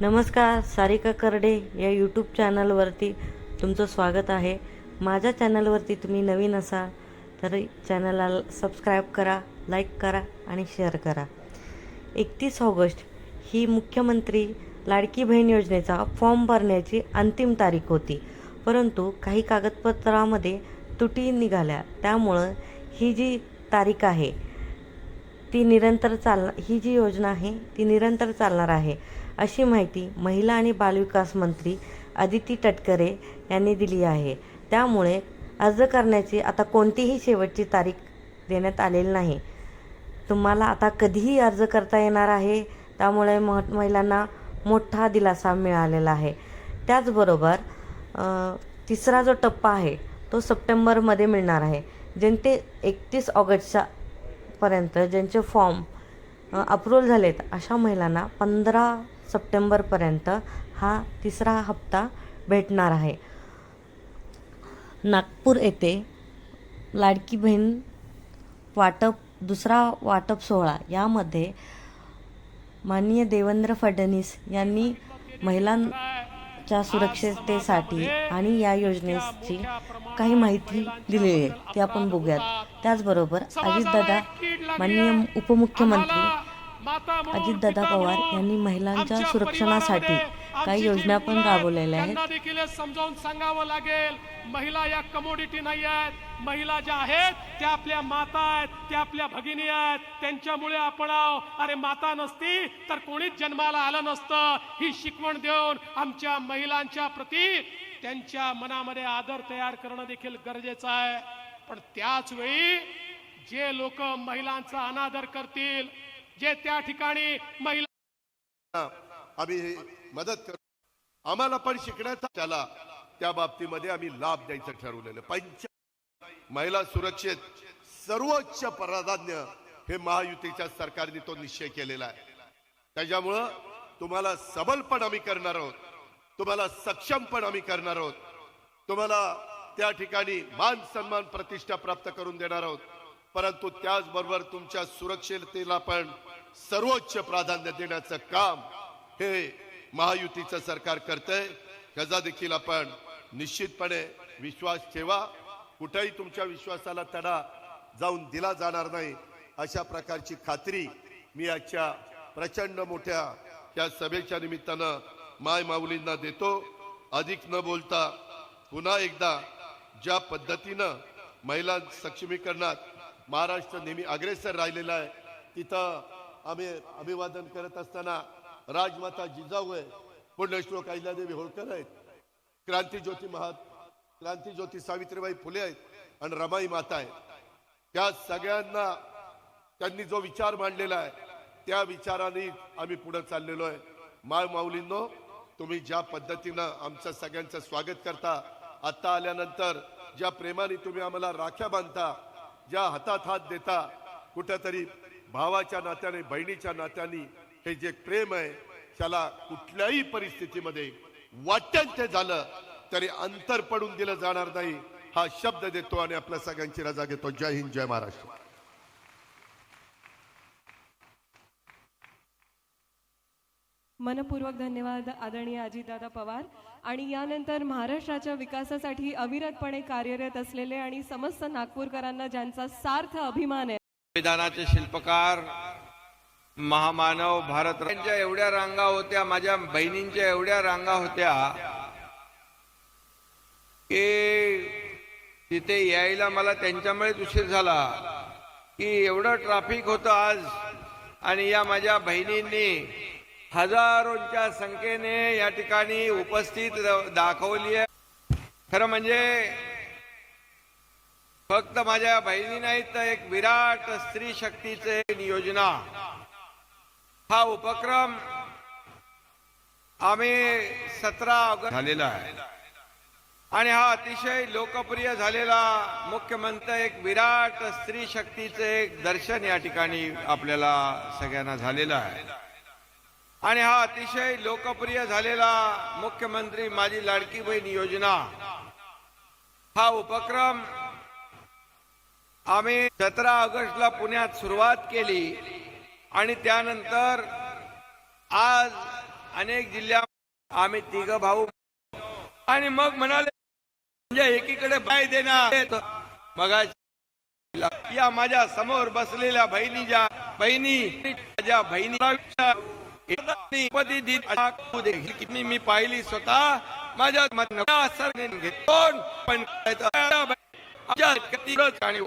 नमस्कार सारिका करडे या यूट्यूब चॅनलवरती तुमचं स्वागत आहे. माझ्या चॅनलवरती तुम्ही नवीन असाल तर चॅनलला सबस्क्राईब करा लाईक करा आणि शेअर करा. एकतीस ऑगस्ट ही मुख्यमंत्री लाडकी बहीण योजनेचा फॉर्म भरण्याची अंतिम तारीख होती. परंतु काही कागदपत्रामध्ये तुटी निघाल्या. त्यामुळं ही जी तारीख आहे ती निरंतर चाल ही जी योजना आहे ती निरंतर चालणार आहे. अशी माहिती महिला आणि बालविकास मंत्री अदिती तटकरे यांनी दिली आहे. त्यामुळे अर्ज करण्याची आता कोणतीही शेवटची तारीख देण्यात आलेली नाही. तुम्हाला आता कधीही अर्ज करता येणार आहे त्यामुळे मह महिलांना मोठा दिलासा मिळालेला आहे. त्याचबरोबर तिसरा जो टप्पा आहे तो सप्टेंबरमध्ये मिळणार आहे. ज्यांचे एकतीस ऑगस्टच्या पर्यंत ज्यांचे फॉर्म अप्रूव्हल झालेत अशा महिलांना पंधरा सप्टेंबरपर्यंत हा तिसरा हप्ता भेटणार आहे. नागपूर येथे लाडकी बहीण वाटप दुसरा वाटप सोहळा. यामध्ये माननीय देवेंद्र फडणवीस यांनी महिलांच्या सुरक्षिततेसाठी आणि या योजनेची काही माहिती दिलेली आहे ती आपण बघूयात. त्याचबरोबर अजितदादा माननीय उपमुख्यमंत्री अजितदादा पवार यांनी महिलांच्या सुरक्षणासाठी काही योजना पण राबवलेल्या आहेत. देखील समजावून सांगावं लागेल. महिला या कमोडिटी नाही आहेत. महिला ज्या आहेत त्या आपल्या माता आहेत त्या आपल्या भगिनी आहेत. त्यांच्यामुळे आपण आहो. अरे माता नसती तर कोणीच जन्माला आलं नसतं. ही शिकवण देऊन आमच्या महिलांच्या प्रती त्यांच्या मनामध्ये आदर तयार करणं देखील गरजेचं आहे. पण त्याच वेळी जे लोक महिलांचा अनादर करतील जे त्या ठिकाणी महिला आम्ही मदत करू आम्हाला पण शिकण्याचा त्याला त्या बाबतीमध्ये आम्ही लाभ द्यायचं ठरवलेलं पंच महिला सुरक्षेत सर्वोच्च प्राधान्य हे महायुतीच्या सरकारने तो निश्चय केलेला आहे. त्याच्यामुळं तुम्हाला सबल पण आम्ही करणार आहोत. तुम्हाला सक्षम पण आम्ही करणार आहोत. तुम्हाला त्या ठिकाणी मान सन्मान प्रतिष्ठा प्राप्त करून देणार आहोत. परंतु त्याचबरोबर तुमच्या सुरक्षिततेला पण सर्वोच्च प्राधान्य देण्याचं काम हे महायुतीचं सरकार करतंय. त्याचा देखील आपण निश्चितपणे विश्वास ठेवा. कुठेही तुमच्या विश्वासाला तडा जाऊन दिला जाणार नाही अशा प्रकारची खात्री मी आजच्या प्रचंड मोठ्या या सभेच्या निमित्तानं माय माऊलींना देतो. अधिक न बोलता पुन्हा एकदा ज्या पद्धतीनं महिला सक्षमीकरणात महाराष्ट्र नेहमी अग्रेसर राहिलेला आहे तिथं आम्ही अभिवादन करत असताना राजमाता जिजाऊ आहे पुण्यश्लोक अहिल्यादेवी होळकर आहेत. क्रांतीज्योती महा क्रांतीज्योती सावित्रीबाई फुले आहेत आणि रमाई माता आहे त्या सगळ्यांना त्यांनी जो विचार मांडलेला आहे त्या विचाराने आम्ही पुढे चाललेलो आहे. माय माऊलींनो तुम्ही ज्या पद्धतीनं आमचं सगळ्यांचं स्वागत करता आत्ता आल्यानंतर ज्या प्रेमाने तुम्ही आम्हाला राख्या बांधता ज्या हातात हात देता कुठंतरी भावाच्या नात्याने बहिणीच्या नात्याने हे जे प्रेम आहे त्याला कुठल्याही परिस्थितीमध्ये वाट्यांचे झालं तरी अंतर पडून दिलं जाणार नाही. हा शब्द देतो आणि आपल्या सगळ्यांची रजा घेतो. जय हिंद जय महाराष्ट्र. मनपूर्वक धन्यवाद आदरणीय अजितदादा पवार. आणि यानंतर महाराष्ट्राच्या विकासासाठी अविरतपणे कार्यरत असलेले आणि समस्त नागपूरकरांना ज्यांचा सार्थ अभिमान आहे संविधानाचे शिल्पकार महामानव भारत एवढ्या रांगा होत्या माझ्या बहिणींच्या एवढ्या रांगा होत्या की तिथे यायला मला त्यांच्यामुळेच उशीर झाला की एवढं ट्रॅफिक होतं आज आणि या माझ्या बहिणींनी हजारोंच्या संख्येने या ठिकाणी उपस्थित दाखवली आहे खरं म्हणजे फक्त माझ्या बहिणी नाही तर एक विराट स्त्री शक्तीचे योजना हा उपक्रम आम्ही सतरा ऑगस्ट झालेला आहे. आणि हा अतिशय लोकप्रिय झालेला मुख्यमंत्री एक विराट स्त्री शक्तीचे एक दर्शन या ठिकाणी आपल्याला सगळ्यांना झालेलं आहे. आणि हा अतिशय लोकप्रिय झालेला मुख्यमंत्री माझी लाडकी बहीण योजना. हा उपक्रम आम्ही सतरा ऑगस्टला पुण्यात सुरुवात केली आणि त्यानंतर आज अनेक जिल्ह्या आम्ही तिघ भाऊ आणि मग म्हणाले म्हणजे एकीकडे बाय देणार. मग या माझ्यासमोर बसलेल्या बहिणीच्या बहिणी माझ्या बहिणी मी मी पाहिली स्वतः? माझ्या घेतो पण आमच्या आणि